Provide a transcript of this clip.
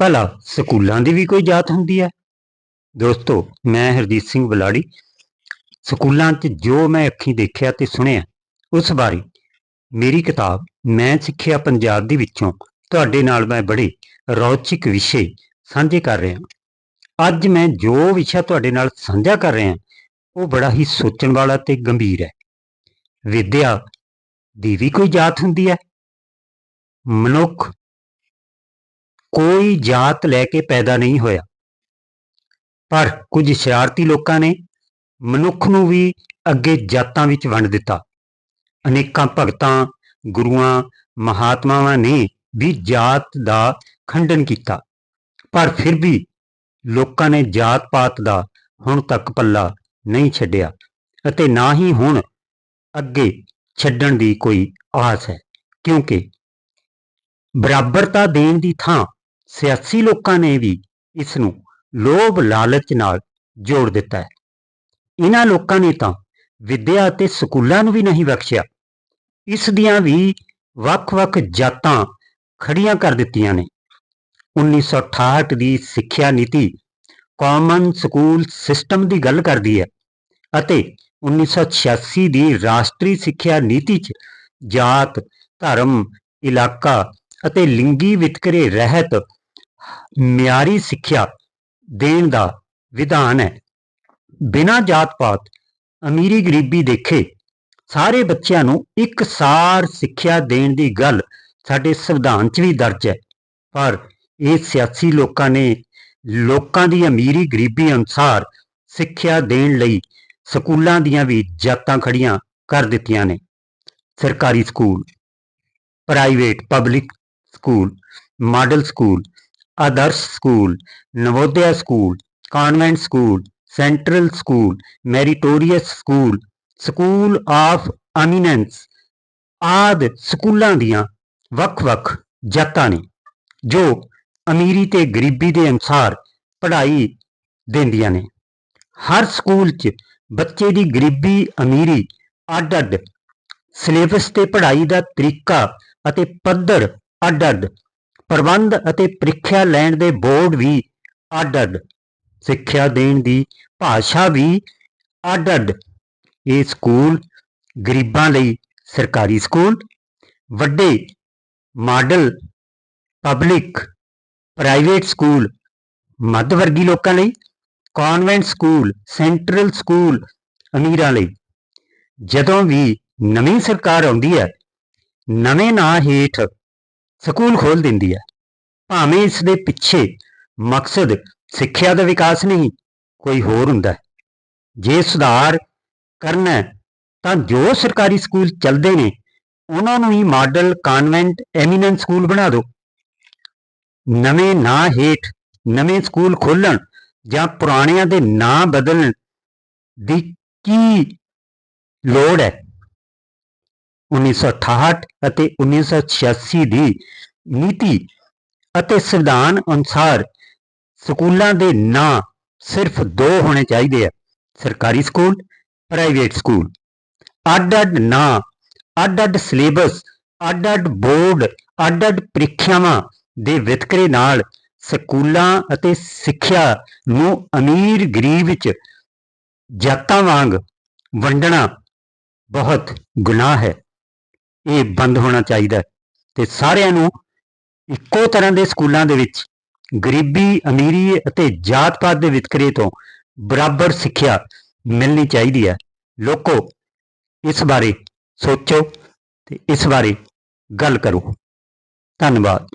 ਭਲਾ ਸਕੂਲਾਂ ਦੀ ਵੀ ਕੋਈ ਜਾਤ ਹੁੰਦੀ ਹੈ? ਦੋਸਤੋ, ਮੈਂ ਹਰਜੀਤ ਸਿੰਘ ਬਲਾੜੀ। ਸਕੂਲਾਂ 'ਚ ਜੋ ਮੈਂ ਅੱਖੀਂ ਦੇਖਿਆ ਤੇ ਸੁਣਿਆ, ਉਸ ਬਾਰੇ ਮੇਰੀ ਕਿਤਾਬ ਮੈਂ ਸਿੱਖਿਆ ਪੰਜਾਬ ਦੀ ਵਿੱਚੋਂ, ਤੁਹਾਡੇ ਨਾਲ ਮੈਂ ਬੜੇ ਰੌਚਕ ਵਿਸ਼ੇ ਸਾਂਝੇ ਕਰ ਰਿਹਾ ਅੱਜ ਮੈਂ ਜੋ ਵਿਸ਼ਾ ਤੁਹਾਡੇ ਨਾਲ ਸਾਂਝਾ ਕਰ ਰਿਹਾ, ਉਹ ਬੜਾ ਹੀ ਸੋਚਣ ਵਾਲਾ ਤੇ ਗੰਭੀਰ ਹੈ। ਵਿਦਿਆ ਦੀ ਵੀ ਕੋਈ ਜਾਤ ਹੁੰਦੀ ਹੈ? ਮਨੁੱਖ ਕੋਈ ਜਾਤ ਲੈ ਕੇ ਪੈਦਾ ਨਹੀਂ ਹੋਇਆ। ਪਰ ਕੁਝ ਸ਼ਰਾਰਤੀ ਲੋਕਾਂ ਨੇ ਮਨੁੱਖ ਨੂੰ ਵੀ ਅੱਗੇ ਜਾਤਾਂ ਵਿੱਚ ਵੰਡ ਦਿੱਤਾ। ਅਨੇਕਾਂ ਭਗਤਾਂ, ਗੁਰੂਆਂ, ਮਹਾਤਮਾਵਾਂ ਨੇ ਵੀ ਜਾਤ ਦਾ ਖੰਡਨ ਕੀਤਾ। ਪਰ ਫਿਰ ਵੀ ਲੋਕਾਂ ਨੇ ਜਾਤ ਪਾਤ ਦਾ ਹੁਣ ਤੱਕ ਪੱਲਾ ਨਹੀਂ ਛੱਡਿਆ ਅਤੇ ਨਾ ਹੀ ਹੁਣ ਅੱਗੇ ਛੱਡਣ ਦੀ ਕੋਈ ਆਸ ਹੈ। ਕਿਉਂਕਿ ਬਰਾਬਰਤਾ ਦੇਣ ਦੀ ਥਾਂ ਸਿਆਸੀ ਲੋਕਾਂ ਨੇ ਵੀ ਇਸ ਨੂੰ ਲੋਭ ਲਾਲਚ ਨਾਲ ਜੋੜ ਦਿੱਤਾ ਹੈ। ਇਹਨਾਂ ਲੋਕਾਂ ਨੇ ਤਾਂ ਵਿੱਦਿਆ ਅਤੇ ਸਕੂਲਾਂ ਨੂੰ ਵੀ ਨਹੀਂ ਬਖਸ਼ਿਆ। ਇਸ ਦੀਆਂ ਵੀ ਵੱਖ-ਵੱਖ ਜਾਤਾਂ ਖੜੀਆਂ ਕਰ ਦਿੱਤੀਆਂ ਨੇ। 1968 ਦੀ ਸਿੱਖਿਆ ਨੀਤੀ ਕਾਮਨ ਸਕੂਲ ਸਿਸਟਮ ਦੀ ਗੱਲ ਕਰਦੀ ਹੈ ਅਤੇ 1986 ਦੀ ਰਾਸ਼ਟਰੀ ਸਿੱਖਿਆ ਨੀਤੀ 'ਚ ਜਾਤ, ਧਰਮ, ਇਲਾਕਾ ਅਤੇ ਲਿੰਗੀ ਵਿਤਕਰੇ ਰਹਿਤ ਮਿਆਰੀ ਸਿੱਖਿਆ ਦੇਣ ਦਾ ਵਿਧਾਨ ਹੈ। ਬਿਨਾਂ ਜਾਤ ਪਾਤ ਅਮੀਰੀ ਗਰੀਬੀ ਦੇਖੇ ਸਾਰੇ ਬੱਚਿਆਂ ਨੂੰ ਇੱਕਸਾਰ ਸਿੱਖਿਆ ਦੇਣ ਦੀ ਗੱਲ ਸਾਡੇ ਸੰਵਿਧਾਨ 'ਚ ਵੀ ਦਰਜ ਹੈ। ਪਰ ਇਹ ਸਿਆਸੀ ਲੋਕਾਂ ਨੇ ਲੋਕਾਂ ਦੀ ਅਮੀਰੀ ਗਰੀਬੀ ਅਨੁਸਾਰ ਸਿੱਖਿਆ ਦੇਣ ਲਈ ਸਕੂਲਾਂ ਦੀਆਂ ਵੀ ਜਾਤਾਂ ਖੜੀਆਂ ਕਰ ਦਿੱਤੀਆਂ ਨੇ। ਸਰਕਾਰੀ school, private, public school, model school, Adarsh school, Navodaya school, convent school, central school, meritorious school school of eminence ਆਦ ਸਕੂਲਾਂ ਦੀਆਂ ਵੱਖ-ਵੱਖ ਜਾਤਾਂ ਨੇ, ਜੋ ਅਮੀਰੀ ਤੇ ਗਰੀਬੀ ਦੇ ਅਨੁਸਾਰ ਪੜ੍ਹਾਈ ਦਿੰਦੀਆਂ ਨੇ। ਹਰ ਸਕੂਲ 'ਚ ਬੱਚੇ ਦੀ ਗਰੀਬੀ ਅਮੀਰੀ ਅੱਡ-ਅੱਡ ਸਿਲੇਬਸ ਤੇ ਪੜ੍ਹਾਈ ਦਾ ਤਰੀਕਾ ਅਤੇ ਪੱਧਰ ਅੱਡ-ਅੱਡ। ਪ੍ਰਬੰਧ ਅਤੇ ਪ੍ਰੀਖਿਆ ਲੈਣ ਦੇ ਬੋਰਡ ਵੀ ਅੱਡ-ਅੱਡ। ਸਿੱਖਿਆ ਦੇਣ ਦੀ ਭਾਸ਼ਾ ਵੀ ਅੱਡ-ਅੱਡ। ਇਹ ਸਕੂਲ ਗਰੀਬਾਂ ਲਈ ਸਰਕਾਰੀ ਸਕੂਲ, ਵੱਡੇ ਮਾਡਲ ਪਬਲਿਕ ਪ੍ਰਾਈਵੇਟ ਸਕੂਲ ਮੱਧ ਵਰਗੀ ਲੋਕਾਂ ਲਈ, ਕਨਵੈਂਟ ਸਕੂਲ, ਸੈਂਟਰਲ ਸਕੂਲ ਅਮੀਰਾਂ ਲਈ। ਜਦੋਂ ਵੀ ਨਵੀਂ ਸਰਕਾਰ ਆਉਂਦੀ ਹੈ, ਨਵੇਂ ਨਾਂ ਹੇਠ ਸਕੂਲ ਖੋਲ ਦਿੰਦੀ ਹੈ। ਭਾਵੇਂ ਇਸ ਦੇ ਪਿੱਛੇ ਮਕਸਦ ਸਿੱਖਿਆ ਦਾ ਵਿਕਾਸ ਨਹੀਂ, ਕੋਈ ਹੋਰ ਹੁੰਦਾ ਹੈ। ਜੇ ਸੁਧਾਰ ਕਰਨਾ ਤਾਂ ਜੋ ਸਰਕਾਰੀ ਸਕੂਲ ਚੱਲਦੇ ਨੇ, ਉਹਨਾਂ ਨੂੰ ਹੀ ਮਾਡਲ ਕਨਵੈਂਟ ਐਮੀਨੈਂਟ ਸਕੂਲ ਬਣਾ ਦਿਓ। ਨਵੇਂ ਨਾਂ ਹੇਠ ਨਵੇਂ ਸਕੂਲ ਖੋਲਣ ਜਾਂ ਪੁਰਾਣਿਆਂ ਦੇ ਨਾਂ ਬਦਲਣ ਦੀ ਕੀ ਲੋੜ ਹੈ? 1968 ਅਤੇ 1986 ਦੀ ਨੀਤੀ ਅਤੇ ਸੰਵਿਧਾਨ ਅਨੁਸਾਰ ਸਕੂਲਾਂ ਦੇ ਨਾਂ ਸਿਰਫ ਦੋ ਹੋਣੇ ਚਾਹੀਦੇ ਆ, ਸਰਕਾਰੀ ਸਕੂਲ, ਪ੍ਰਾਈਵੇਟ ਸਕੂਲ। ਅੱਡ-ਅੱਡ ਨਾਂ, ਅੱਡ-ਅੱਡ ਸਿਲੇਬਸ, ਅੱਡ-ਅੱਡ ਬੋਰਡ, ਅੱਡ-ਅੱਡ ਪ੍ਰੀਖਿਆਵਾਂ ਦੇ ਵਿਤਕਰੇ ਨਾਲ ਸਕੂਲਾਂ ਅਤੇ ਸਿੱਖਿਆ ਨੂੰ ਅਮੀਰ ਗਰੀਬ ਵਿੱਚ ਜਾਤਾਂ ਵਾਂਗ ਵੰਡਣਾ ਬਹੁਤ ਗੁਨਾਹ ਹੈ। ਇਹ ਬੰਦ ਹੋਣਾ ਚਾਹੀਦਾ ਹੈ। ਤੇ ਸਾਰਿਆਂ ਨੂੰ ਇੱਕੋ ਤਰ੍ਹਾਂ ਦੇ ਸਕੂਲਾਂ ਦੇ ਵਿੱਚ ਗਰੀਬੀ, ਅਮੀਰੀ ਅਤੇ ਜਾਤ ਪਾਤ ਦੇ ਵਿਤਕਰੇ ਤੋਂ ਬਰਾਬਰ ਸਿੱਖਿਆ ਮਿਲਣੀ ਚਾਹੀਦੀ ਹੈ। ਲੋਕੋ, ਇਸ ਬਾਰੇ ਸੋਚੋ ਤੇ ਇਸ ਬਾਰੇ ਗੱਲ ਕਰੋ। ਧੰਨਵਾਦ।